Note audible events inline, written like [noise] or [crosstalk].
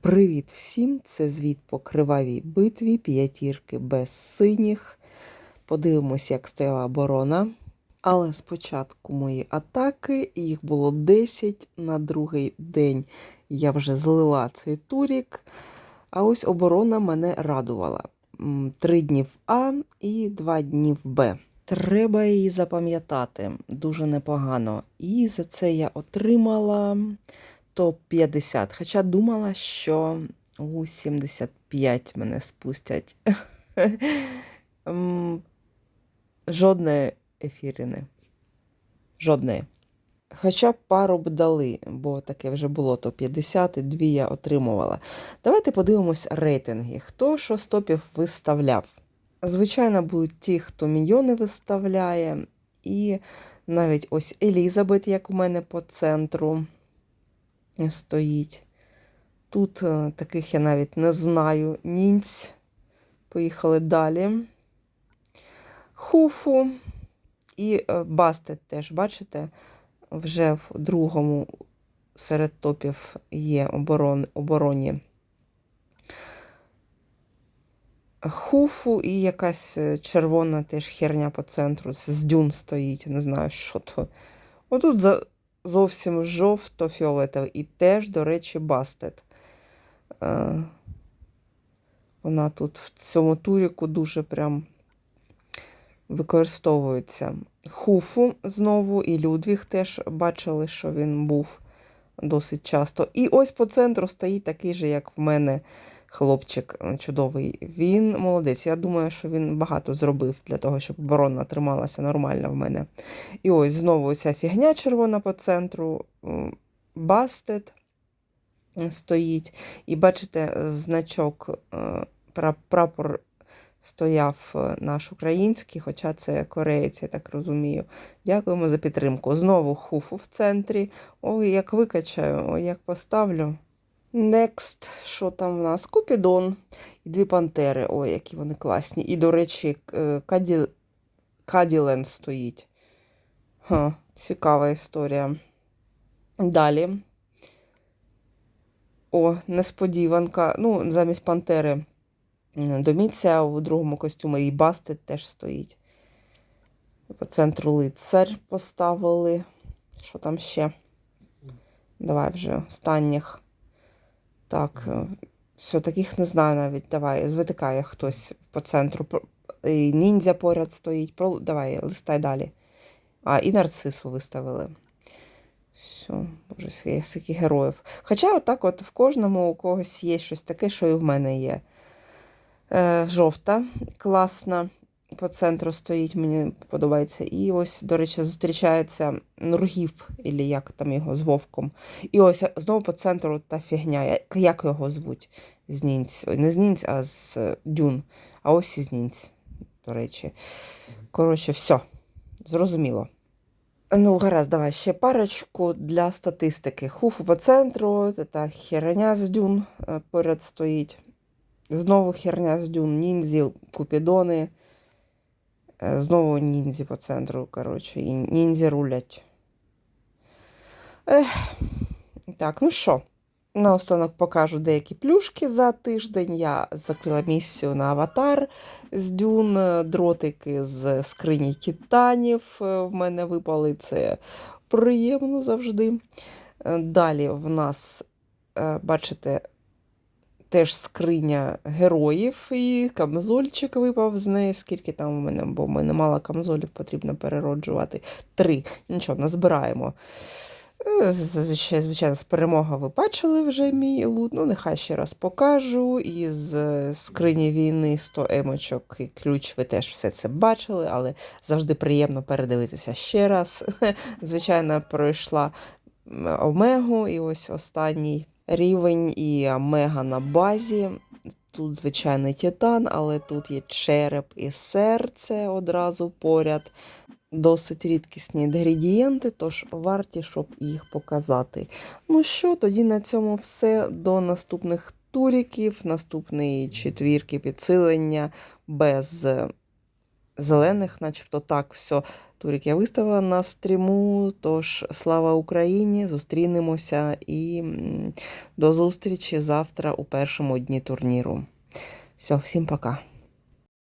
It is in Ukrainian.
Привіт всім! Це звіт по кривавій битві, п'ятірки без синіх. Подивимось, як стояла оборона. Але спочатку мої атаки, їх було 10 на другий день. Я вже злила цей турік. А ось оборона мене радувала. Три дні в А і два дні в Б. Треба її запам'ятати дуже непогано. І за це я отримала топ-50. Хоча думала, що у 75 мене спустять. Жодної ефірини. Жодної. Хоча пару б дали, бо таке вже було топ-50, і дві я отримувала. Давайте подивимось рейтинги. Хто що з топів виставляв? Звичайно, будуть ті, хто мільйони виставляє, і навіть ось Елізабет, як у мене по центру стоїть. Тут е, таких я навіть не знаю. Нінць. Поїхали далі. Хуфу і е, Бастет теж, бачите, вже в другому серед топів є оборон, обороні. Хуфу і якась е, червона теж херня по центру. З дюн стоїть, не знаю, що то. Отут за, зовсім жовто-фіолетовий. І теж, до речі, бастет. Е, вона тут в цьому туріку дуже прям використовується. Хуфу знову, і Людвіг теж бачили, що він був досить часто. І ось по центру стоїть такий же, як в мене хлопчик е, чудовий. Він молодець. Я думаю, що він багато зробив для того, щоб оборона трималася нормально в мене. І ось знову ця фігня червона по центру. м, Бастет стоїть. І бачите, значок, е, прапор стояв е, наш український, хоча це кореєць, я так розумію. Дякуємо за підтримку. Знову хуфу в центрі. Ой, як викачаю, ой, як поставлю. Next, що там в нас? Купідон і дві пантери. Ой, які вони класні. І, до речі, е, Каді... Каділен стоїть. Ха, цікава історія. Далі. О, несподіванка. Ну, замість пантери м, доміця у другому костюмі і Бастет теж стоїть. По центру лицар поставили. Що там ще? Давай вже останніх. Так, все, таких не знаю навіть. Давай, звитикає хтось по центру. Ніндзя поряд стоїть. Про... Давай, листай далі. А, і нарцису виставили. Все, боже, скільки героїв. Хоча отак от в кожному у когось є щось таке, що і в мене є. Е, жовта, класна. По центру стоїть, мені подобається. І ось, до речі, зустрічається Нургіп, або як там його з Вовком. І ось знову по центру та фігня. Як- його звуть? З. Ой, Не з а з е, дюн. А ось і з до речі. Коротше, все. Зрозуміло. Ну, гаразд, давай ще парочку для статистики. Хуфу по центру, та херня з дюн е, поряд стоїть. Знову херня з дюн, ніндзі, купідони. Е, Знову ніндзі по центру, коротше, і ніндзі рулять. Ех. Так, ну що, наостанок покажу деякі плюшки за тиждень. Я закрила місію на аватар з дюн, е, дротики з скрині титанів е, в мене випали. Це приємно завжди. Е, Далі в нас, бачите, теж скриня героїв і камзольчик випав з неї. Скільки там у мене, бо в мене мало камзолів потрібно перероджувати. Три. Нічого, назбираємо. Е, Зазвичай, звичайно, з перемога ви бачили вже мій лут. Ну, нехай ще раз покажу. Із е, скрині війни 100 емочок і ключ ви теж все це бачили, але завжди приємно передивитися ще раз. [laughs] Звичайно, пройшла Омегу, і ось останній рівень і Омега на базі. Тут звичайний титан, але тут є череп і серце одразу поряд. Досить рідкісні інгредієнти, тож варті, щоб їх показати. Ну що, тоді на цьому все. До наступних туріків, наступної четвірки підсилення без зелених, начебто так, все. Турік я виставила на стріму. Тож слава Україні! Зустрінемося і до зустрічі завтра у першому дні турніру. Все, всім пока.